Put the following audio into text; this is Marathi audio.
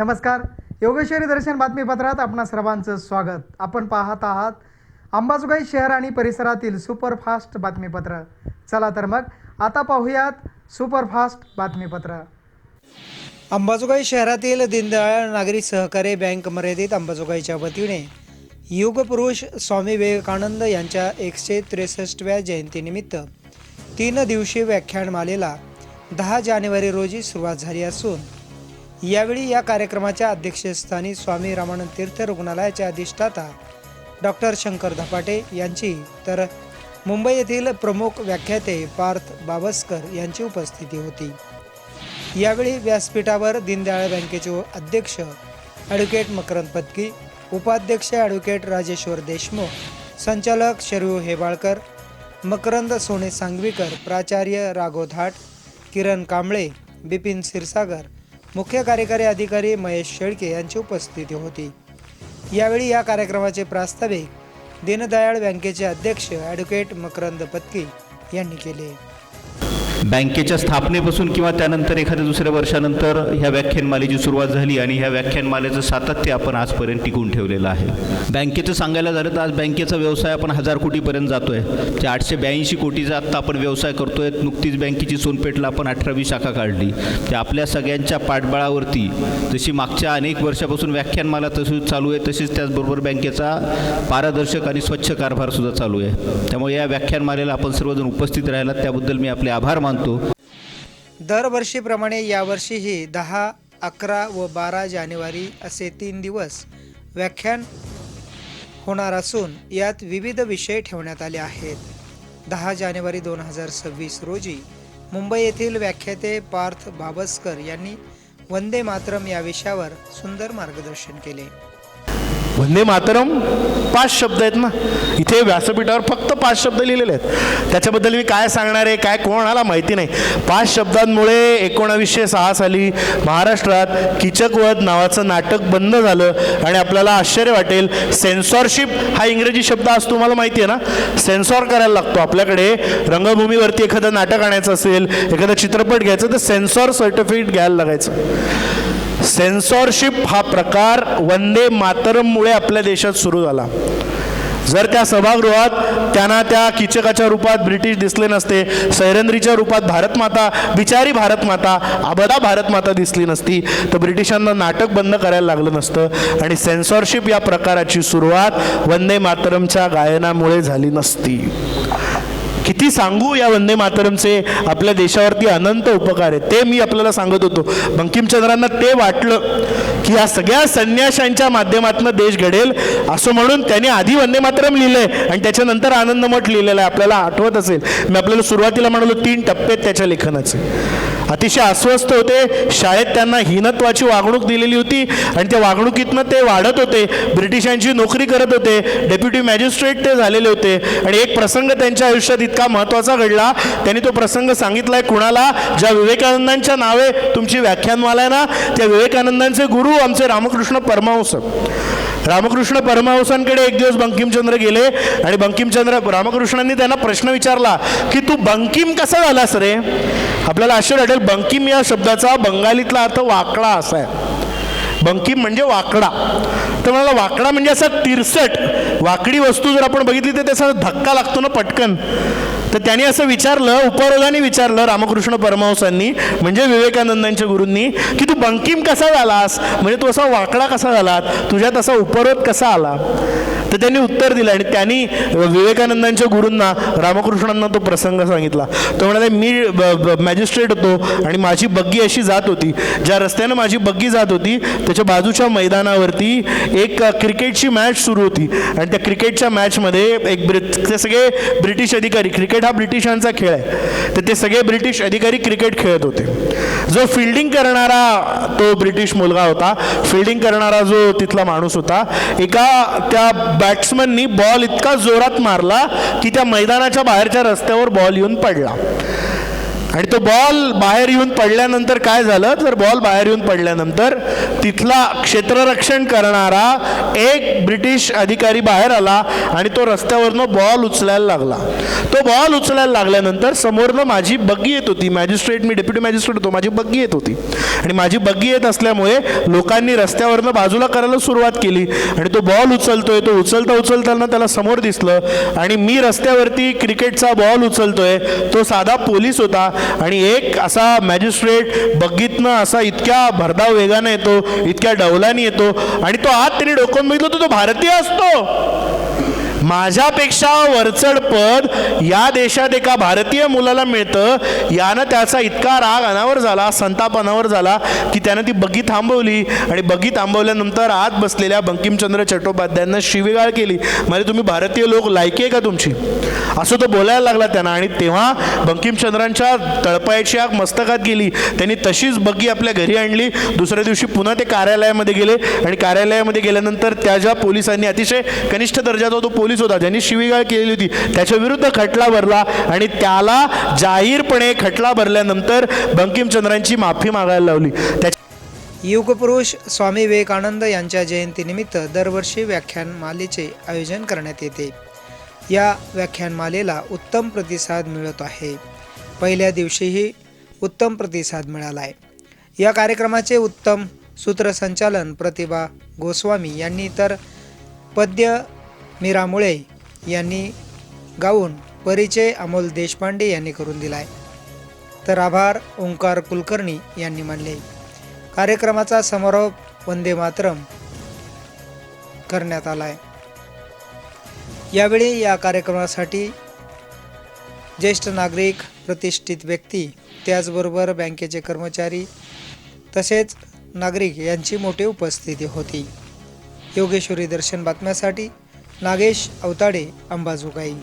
नमस्कार. योगेश्वरी दर्शन बातमीपत्रात आपणा सर्वांचं स्वागत. आपण पाहत आहात अंबाजोगाई शहर आणि परिसरातील सुपरफास्ट बातमीपत्र. चला तर मग आता पाहूयात सुपरफास्ट बातमीपत्र. अंबाजोगाई शहरातील दीनदयाळ नागरी सहकारी बँक मर्यादित अंबाजोगाईच्या वतीने युगपुरुष स्वामी विवेकानंद यांच्या एकशे त्रेसष्टव्या जयंतीनिमित्त तीन दिवसीय व्याख्यानमालेला दहा जानेवारी रोजी सुरुवात झाली असून यावेळी या कार्यक्रमाच्या अध्यक्षस्थानी स्वामी रामानंद तीर्थ रुग्णालयाचे अधिष्ठाता डॉक्टर शंकर धपाटे यांची. तर मुंबई येथील प्रमुख व्याख्याते पार्थ बाबस्कर यांची उपस्थिती होती. यावेळी व्यासपीठावर दीनदयाळ बँकेचे अध्यक्ष ॲडव्होकेट मकरंद पत्की उपाध्यक्ष ॲडव्होकेट राजेश्वर देशमुख संचालक शरू हेबाळकर मकरंद सोने सांगवीकर प्राचार्य राघव धाट किरण कांबळे बिपिन क्षीरसागर मुख्य कार्यकारी अधिकारी महेश शेळके यांची उपस्थिती होती. यावेळी या कार्यक्रमाचे प्रास्ताविक दीनदयाळ बँकेचे अध्यक्ष ॲडव्होकेट मकरंद पत्की यांनी केले. बँकेच्या स्थापनेपासून किंवा त्यानंतर एखाद्या दुसऱ्या वर्षानंतर ह्या व्याख्यानमालेची सुरुवात झाली आणि ह्या व्याख्यानमालेचं सातत्य आपण आजपर्यंत टिकून ठेवलेलं आहे. बँकेचं सांगायला झालं तर आज बँकेचा व्यवसाय आपण हजार कोटीपर्यंत जातो आहे ते आठशे ब्याऐंशी कोटीचा आत्ता आपण व्यवसाय करतोय. नुकतीच बँकेची सोनपेठला आपण अठरावी शाखा काढली. ते आपल्या सगळ्यांच्या पाठबळावरती जशी मागच्या अनेक वर्षापासून व्याख्यानमाला तशी चालू आहे तशीच त्याचबरोबर बँकेचा पारदर्शक आणि स्वच्छ कारभारसुद्धा चालू आहे. त्यामुळे या व्याख्यानमालेला आपण सर्वजण उपस्थित राहिलात. त्याबद्दल मी आपले आभार मानतो. दरवर्षीप्रमाणे यावर्षीही दहा अकरा व बारा जानेवारी असे तीन दिवस व्याख्यान होणार असून यात विविध विषय ठेवण्यात आले आहेत. दहा जानेवारी दोन हजार सव्वीस रोजी मुंबई येथील व्याख्याते पार्थ बाबस्कर यांनी वंदे मातरम या विषयावर सुंदर मार्गदर्शन केले. वंदे मातरम पाच शब्द आहेत ना. इथे व्यासपीठावर फक्त पाच शब्द लिहिलेले आहेत. त्याच्याबद्दल मी काय सांगणार आहे काय कोणाला माहिती नाही. पाच शब्दांमुळे एकोणावीसशे सहा साली महाराष्ट्रात किचकवध नावाचं नाटक बंद झालं आणि आपल्याला आश्चर्य वाटेल. सेन्सॉरशिप हा इंग्रजी शब्द आज तुम्हाला माहिती आहे ना? सेन्सॉर करायला लागतो. आपल्याकडे रंगभूमीवरती एखादं नाटक आणायचं असेल एखादा चित्रपट घ्यायचं तर सेन्सॉर सर्टिफिकेट घ्यायला लागायचं. सेन्सॉरशिप हा प्रकार वंदे मातरममुळे आपल्या देशात सुरू झाला. जर त्या सभागृहात त्यांना त्या किचकाच्या रूपात ब्रिटिश दिसले नसते सैरंद्रीच्या रूपात भारतमाता बिचारी भारतमाता आबदा भारतमाता दिसली नसती तर ब्रिटिशांना नाटक बंद करायला लागलं नसतं आणि सेन्सॉरशिप या प्रकाराची सुरुवात वंदे मातरमच्या गायनामुळे झाली नसती. किती सांगू या वंदे मातरमचे? आपल्या देशावरती अनंत उपकार आहेत. ते मी आपल्याला सांगत होतो. बंकिमचंद्रांना ते वाटलं की या सगळ्या संन्याशांच्या माध्यमातून देश घडेल असं म्हणून त्यांनी आधी वंदे मातरम लिहिलंय आणि त्याच्यानंतर आनंदमठ लिहिलेलं आहे. आपल्याला आठवत असेल. मी आपल्याला सुरुवातीला म्हणालो तीन टप्पे त्याच्या लेखनाचे. अतिशय अस्वस्थ होते. शाळेत त्यांना हीनत्वाची वागणूक दिलेली होती आणि त्या वागणुकीतनं ते वाढत होते. ब्रिटिशांची नोकरी करत होते. डेप्युटी मॅजिस्ट्रेट ते झालेले होते. आणि एक प्रसंग त्यांच्या आयुष्यात इतका महत्त्वाचा घडला. त्यांनी तो प्रसंग सांगितलाय कुणाला? ज्या विवेकानंदांच्या नावे तुमची व्याख्यानमाला आहे ना त्या विवेकानंदांचे गुरु आमचे रामकृष्ण परमहंस. रामकृष्ण परमहंसांकडे एक दिवस बंकिमचंद्र गेले आणि बंकिमचंद्र रामकृष्णांनी त्यांना प्रश्न विचारला की तू बंकिम कसा झालास रे? आपल्याला आश्चर्य वाटेल बंकिम या शब्दाचा बंगालीतला अर्थ वाकडा असा आहे. बंकिम म्हणजे वाकडा. तर मला वाकडा म्हणजे असा तिरसट वाकडी वस्तू जर आपण बघितली तर त्याचा धक्का लागतो ना पटकन. तर त्यांनी असं विचारलं उपरोधाने विचारलं रामकृष्ण परमहंसांनी म्हणजे विवेकानंदांच्या गुरूंनी की तू बंकिम कसा झालास? म्हणजे तू असा वाकडा कसा झालात तुझ्यात असा उपरोध कसा आला? तर त्यांनी उत्तर दिलं आणि त्यांनी विवेकानंदांच्या गुरूंना रामकृष्णांना तो प्रसंग सांगितला. तो म्हणाले मी मॅजिस्ट्रेट होतो आणि माझी बग्गी अशी जात होती. ज्या रस्त्यानं माझी बग्गी जात होती त्याच्या बाजूच्या मैदानावरती एक क्रिकेटची मॅच सुरू होती. आणि त्या क्रिकेटच्या मॅचमध्ये एक ब्रि ते सगळे ब्रिटिश अधिकारी क्रिकेट हा ब्रिटिशांचा खेळ आहे. तर ते सगळे ब्रिटिश अधिकारी क्रिकेट खेळत होते. जो फिल्डिंग करणारा तो ब्रिटिश मुलगा होता फिल्डिंग करणारा जो तिथला माणूस होता एका त्या बॅट्समननी बॉल इतका जोरात मारला की त्या मैदानाच्या बाहेरच्या रस्त्यावर बॉल येऊन पडला. आणि तो बॉल बाहेर येऊन पडल्यानंतर काय झालं? तर बॉल बाहेर येऊन पडल्यानंतर तिथला क्षेत्ररक्षण करणारा एक ब्रिटिश अधिकारी बाहेर आला आणि तो रस्त्यावरनं बॉल उचलायला लागला. तो बॉल उचलायला लागल्यानंतर समोरनं माझी बग्गी येत होती. मॅजिस्ट्रेट मी डेप्युटी मॅजिस्ट्रेट होतो. माझी बग्गी येत होती. आणि माझी बग्गी येत असल्यामुळे लोकांनी रस्त्यावरनं बाजूला करायला सुरुवात केली. आणि तो बॉल उचलतोय. तो उचलता उचलताना त्याला समोर दिसलं. आणि मी रस्त्यावरती क्रिकेटचा बॉल उचलतोय. तो साधा पोलीस होता. आणि एक असा मॅजिस्ट्रेट बग्गीतनं असा इतक्या भरधाव वेगाने येतो इतक्या डौलाने येतो आणि तो आत त्यांनी डोकून बघितलं तर तो भारतीय असतो. माझ्यापेक्षा वरचढ पद या देशात एका भारतीय मुलाला मिळतं. यानं त्याचा इतका राग अनावर झाला संताप अनावर झाला की त्यानं ती बग्गी थांबवली. आणि बग्गी थांबवल्यानंतर आत बसलेल्या बंकिमचंद्र चट्टोपाध्यायांना शिवेगाळ केली. म्हणजे तुम्ही भारतीय लोक लायकी आहे का तुमची? असं तो बोलायला लागला त्यांना. आणि तेव्हा बंकिमचंद्रांच्या तळपायाची आग मस्तकात गेली. त्यांनी तशीच बग्गी आपल्या घरी आणली. दुसऱ्या दिवशी पुन्हा ते कार्यालयामध्ये गेले. आणि कार्यालयामध्ये गेल्यानंतर त्या ज्या पोलिसांनी अतिशय कनिष्ठ दर्जाचा तो पोलीस होता ज्यांनी शिवीगाळ केलेली होती त्याच्या विरुद्ध खटला भरला. आणि त्याला जाहीरपणे खटला भरल्यानंतर बंकिमचंद्रांची माफी मागायला लावली. त्या युगपुरुष स्वामी विवेकानंद यांच्या जयंतीनिमित्त दरवर्षी व्याख्यानमालेचे आयोजन करण्यात येते. या व्याख्यानमालेला उत्तम प्रतिसाद मिळत आहे. पहिल्या दिवशीही उत्तम प्रतिसाद मिळाला आहे या कार्यक्रमाचे उत्तम सूत्रसंचालन प्रतिभा गोस्वामी यांनी तर पद्य मीरा मुळे यांनी गाऊन परिचय अमोल देशपांडे यांनी करून दिला आहे तर आभार ओंकार कुलकर्णी यांनी मानले. कार्यक्रमाचा समारोप वंदे मातरम करण्यात आहे यावेळी या कार्यक्रमासाठी ज्येष्ठ नागरिक प्रतिष्ठित व्यक्ती त्याचबरोबर बँकेचे कर्मचारी तसेच नागरिक यांची मोठी उपस्थिती होती. योगेश्वरी दर्शन बातम्यासाठी नागेश अवताडे अंबाजोगाई.